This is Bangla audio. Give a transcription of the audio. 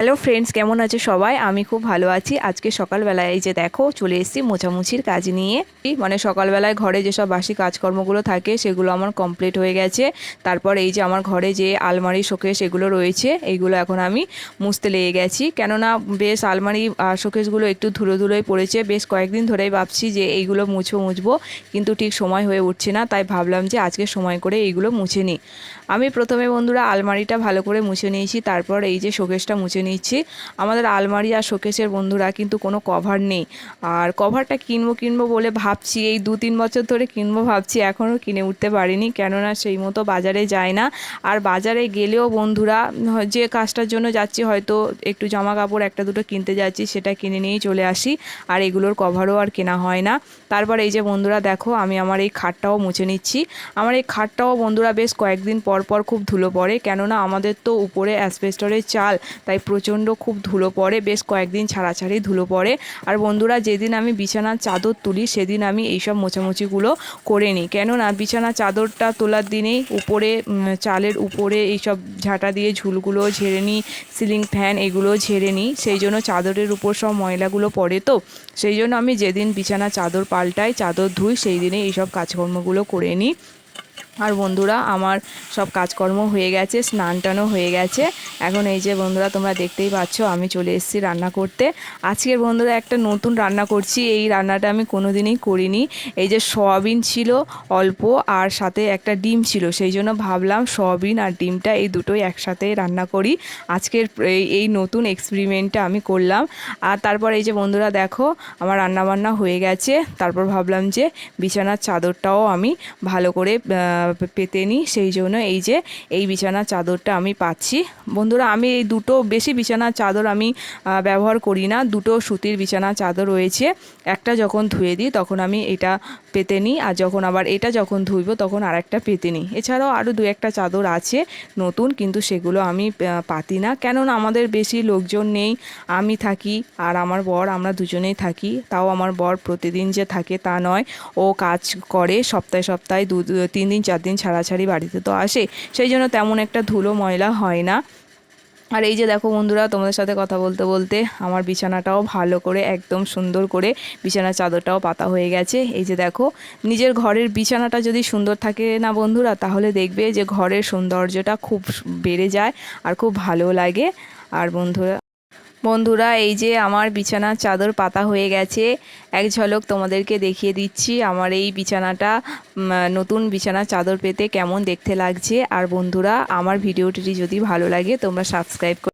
হ্যালো ফ্রেন্ডস কেমন আছে সবাই? আমি খুব ভালো আছি। আজকে সকালবেলায় এই যে দেখো, চলে এসেছি মোছামুছির কাজ নিয়ে। মানে সকালবেলায় ঘরে যেসব বাসি কাজকর্মগুলো থাকে, সেগুলো আমার কমপ্লিট হয়ে গেছে। তারপর এই যে আমার ঘরে যে আলমারি, শোকেস এগুলো রয়েছে, এইগুলো এখন আমি মুছতে লেগে গেছি। কেননা বেশ আলমারি শোকেসগুলো একটু ধুলো ধুলোয় পড়েছে। বেশ কয়েকদিন ধরেই ভাবছি যে এইগুলো মুছবো মুছবো, কিন্তু ঠিক সময় হয়ে উঠছে না। তাই ভাবলাম যে আজকে সময় করে এইগুলো মুছে নিই। আমি প্রথমে বন্ধুরা আলমারিটা ভালো করে মুছে নিয়েছি। তারপর এই যে শোকেসটা মুছে নিচ্ছি। আমাদের আলমারি আর শোকেসের বন্ধুরা কিন্তু কোনো কভার নেই। আর কভারটা কিনবো কিনবো বলে ভাবছি, এই দু তিন বছর ধরে কিনবো ভাবছি, এখনও কিনে উঠতে পারিনি। কেননা সেই মতো বাজারে যায় না। আর বাজারে গেলেও বন্ধুরা, যে কাজটার জন্য যাচ্ছি, হয়তো একটু জামা কাপড় একটা দুটো কিনতে যাচ্ছি, সেটা কিনে নিয়েই চলে আসি। আর এগুলোর কভারও আর কেনা হয় না। তারপর এই যে বন্ধুরা দেখো, আমি আমার এই খাটটাও মুছে নিচ্ছি। আমার এই খাটটাও বন্ধুরা বেশ কয়েকদিন পর পর খুব ধুলো পড়ে। কেননা আমাদের তো উপরে অ্যাসবেস্টরের চাল, তাই প্রচণ্ড খুব ধুলো পড়ে, বেশ কয়েকদিন ছাড়াছাড়ি ধুলো পড়ে। আর বন্ধুরা, যেদিন আমি বিছানার চাদর তুলি, সেদিন আমি এইসব মোছামুছিগুলো করে নিই। কেননা, বিছানার চাদরটা তোলার দিনেই উপরে চালের উপরে এইসব ঝাঁটা দিয়ে ঝুলগুলো ঝেড়ে নিই, সিলিং ফ্যান এগুলো ঝেড়ে নিই। সেই জন্য চাদরের উপর সব ময়লাগুলো পড়ে তো। সেই জন্য আমি যেদিন বিছানা চাদর পাল্টাই, চাদর ধুই, সেই দিনে এইসব কাজকর্মগুলো করে নিই। আর বন্ধুরা, আমার সব কাজকর্ম হয়ে গেছে স্নান টানও হয়ে গেছে। এখন এই যে বন্ধুরা, তোমরা দেখতেই পাচ্ছ, আমি চলে এসেছি রান্না করতে। আজকের বন্ধুরা, একটা নতুন রান্না করছি। এই রান্নাটা আমি কোনো দিনই করিনি। এই যে সয়াবিন ছিল অল্প, আর সাথে একটা ডিম ছিল। সেই জন্য ভাবলাম সয়াবিন আর ডিমটা এই দুটোই একসাথে রান্না করি। আজকের এই- নতুন এক্সপেরিমেন্টটা আমি করলাম। আর তারপর এই যে বন্ধুরা, দেখো, আমার রান্না বান্না হয়ে গেছে। তারপর ভাবলাম যে বিছানার চাদরটাও আমি ভালো করে পেতে নিই সেই জন্য এই যে, এই বিছানার চাদরটা আমি পাচ্ছি। বন্ধুরা, আমি এই দুটো বেশি বিছানার চাদর আমি ব্যবহার করি না। দুটো সুতির বিছানার চাদর রয়েছে। একটা যখন ধুয়ে দিই, তখন আমি এটা পেতে নিই আর যখন আবার এটা যখন ধুইব, তখন আর একটা পেতে নিই এছাড়াও আরও দু একটা চাদর আছে, নতুন, কিন্তু সেগুলো আমি পাতি না। কেননা, আমাদের বেশি লোকজন নেই, আমি থাকি, আর আমার বর, আমরা দুজনেই থাকি। তাও আমার বর প্রতিদিন যে থাকে তা নয়। ও কাজ করে সপ্তাহে সপ্তাহে দু দু- তিন দিন চার দিন ছাড়াছাড়ি বাড়িতে তো আসে, সেই জন্য তেমন একটা ধুলো ময়লা হয় না। আর এই যে দেখো বন্ধুরা, তোমাদের সাথে কথা বলতে বলতে আমার বিছানাটাও ভালো করে একদম সুন্দর করে বিছানার চাদরটাও পাতা হয়ে গেছে। এই যে দেখো, নিজের ঘরের বিছানাটা যদি সুন্দর থাকে না বন্ধুরা, তাহলে দেখবে যে ঘরের সৌন্দর্যটা খুব বেড়ে যায় আর খুব ভালো লাগে। আর বন্ধুরা বন্ধুরা, এই যে আমার বিছানার চাদর পাতা হয়ে গেছে, এক ঝলক তোমাদেরকে দেখিয়ে দিচ্ছি। আমার এই বিছানাটা নতুন বিছানার চাদর পেতে কেমন দেখতে লাগছে। আর বন্ধুরা, আমার ভিডিওটি যদি ভালো লাগে, তোমরা সাবস্ক্রাইব